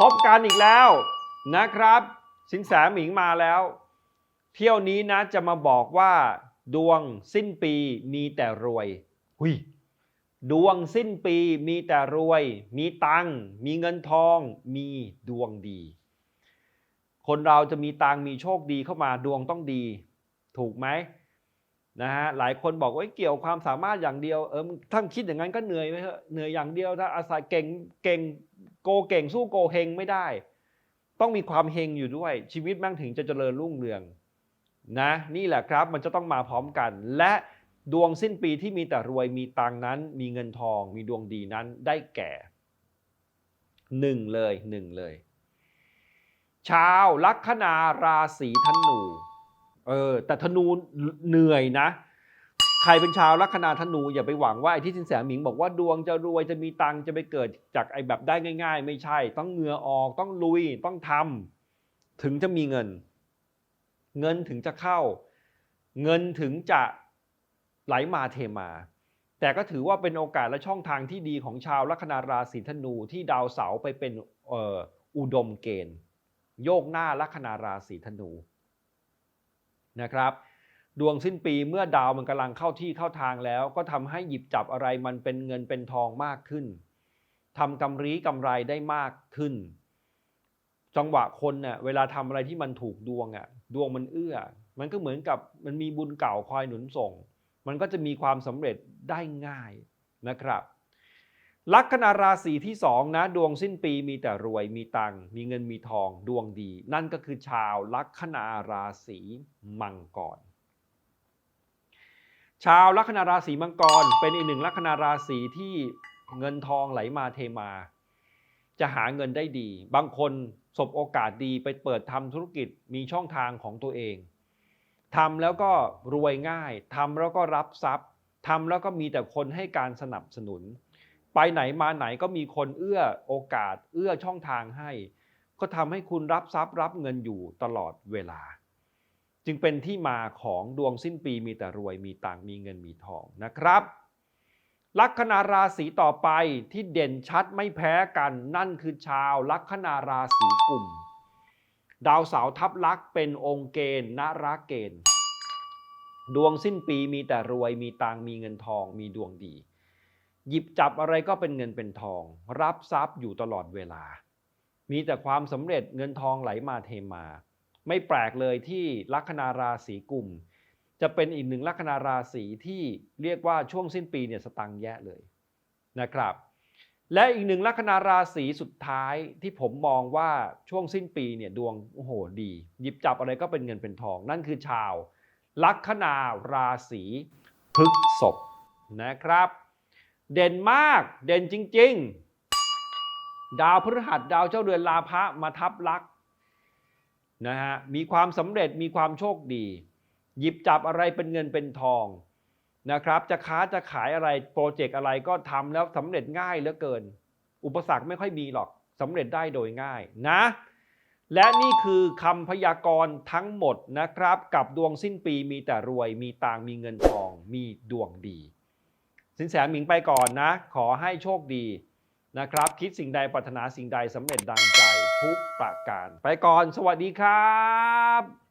พบกันอีกแล้วนะครับ สินแสหมิงมาแล้ว เที่ยวนี้นะจะมาบอกว่า ดวงสิ้นปีมีแต่รวยหุยดวงสิ้นปีมีแต่รวย มีตังค์มีเงินทอง มีดวงดี คนเราจะมีตังค์มีโชคดีเข้ามาดวงต้องดี ถูกไหม นะฮะหลายคนบอกว่าเกี่ยวความสามารถอย่างเดียวเออมึงถ้าคิดอย่างนั้นก็เหนื่อยไปเถอะเหนื่อยอย่างเดียวถ้าอาศัยเก่งเก่งโกเก่งสู้โกเฮงไม่ได้ ต้องมีความเฮงอยู่ด้วย ชีวิตแม่งถึงจะเจริญรุ่งเรืองนะนี่แหละครับมันจะต้องมาพร้อมกัน และดวงสิ้นปีที่มีแต่รวยมีตังนั้น มีเงินทอง มีดวงดีนั้นได้แก่หนึ่งเลยหนึ่งเลย ชาวลัคนาราศีธนู เออ แต่ธนูเหนื่อยนะ ใครเป็นชาวลัคนาธนูอย่าไปหวังว่าไอ้ที่สินแสหมิงบอกว่าดวงจะรวยจะมีตังจะไปเกิดจากไอ้แบบได้ง่าย ๆ ไม่ใช่ ต้องเหงื่อออกต้องลุยต้องทำถึงจะมีเงิน เงินถึงจะเข้า เงินถึงจะไหลมาเทมา แต่ก็ถือว่าเป็นโอกาสและช่องทางที่ดีของชาวลัคนาราศีธนูที่ดาวเสาร์ไปเป็นอออุดมเกณฑ์ โยกหน้าลัคนาราศีธนู นะครับ ดวงสิ้นปีเมื่อดาวมันกำลังเข้าที่เข้าทางแล้ว ก็ทำให้หยิบจับอะไรมันเป็นเงินเป็นทองมากขึ้นทำกำไรกำไรได้มากขึ้น จังหวะคนเน่ะเวลาทำอะไรที่มันถูกดวงอะดวงมันเอื้อ มันก็เหมือนกับมันมีบุญเก่าคอยหนุนส่ง มันก็จะมีความสำเร็จได้ง่ายนะครับ ลัคนาราศีที่สองนะดวงสิ้นปีมีแต่รวยมีตังมีเงินมีทองดวงดี นั่นก็คือชาวลัคนาราศีมังกร ชาวลัคนาราศีมังกร เป็นอีกหนึ่งลัคนาราศีที่เงินทองไหลมาเทมา จะหาเงินได้ดี บางคนสบโอกาสดีไปเปิดทำธุรกิจมีช่องทางของตัวเองทำแล้วก็รวยง่ายทำแล้วก็รับทรัพย์ทำแล้วก็มีแต่คนให้การสนับสนุน ไปไหนมาไหนก็มีคนเอื้อโอกาส เอื้อช่องทางให้ ก็ทำให้คุณรับทรัพย์รับเงินอยู่ตลอดเวลา จึงเป็นที่มาของดวงสิ้นปีมีแต่รวยมีตังมีเงินมีทองนะครับ ลัคนาราศีต่อไปที่เด่นชัดไม่แพ้กันนั่นคือชาวลัคนาราศีกุมดาวเสาร์ทับลักษณ์เป็นองค์เกณฑ์นราเกณฑ์ ดวงสิ้นปีมีแต่รวยมีตังมีเงินทองมีดวงดี หยิบจับอะไรก็เป็นเงินเป็นทอง รับทรัพย์อยู่ตลอดเวลา มีแต่ความสำเร็จเงินทองไหลมาเทมา ไม่แปลกเลยที่ลัคนาราศีกุม จะเป็นอีกหนึ่งลัคนาราศีที่เรียกว่าช่วงสิ้นปีเนี่ยสตังแย่เลยนะครับ และอีกหนึ่งลัคนาราศีสุดท้ายที่ผมมองว่าช่วงสิ้นปีเนี่ยดวงโอ้โหดี หยิบจับอะไรก็เป็นเงินเป็นทอง นั่นคือชาว ลัคนาราศีพฤษภนะครับ เด่นมาก เด่นจริง ๆ ดาวพฤหัสดาวเจ้าเรือนลาภะมาทับลักนะฮะมีความสำเร็จมีความโชคดี หยิบจับอะไรเป็นเงินเป็นทองนะครับ จะค้าจะขายอะไรโปรเจกต์อะไรก็ทำแล้วสำเร็จง่ายเหลือเกิน อุปสรรคไม่ค่อยมีหรอกสำเร็จได้โดยง่ายนะ และนี่คือคำพยากรณ์ทั้งหมดนะครับ กับดวงสิ้นปีมีแต่รวยมีตังมีเงินทองมีดวงดี สินแสหมิงไปก่อนนะ ขอให้โชคดีนะครับ คิดสิ่งใดปรารถนาสิ่งใดสำเร็จดังใจทุกประการ ไปก่อน สวัสดีครับ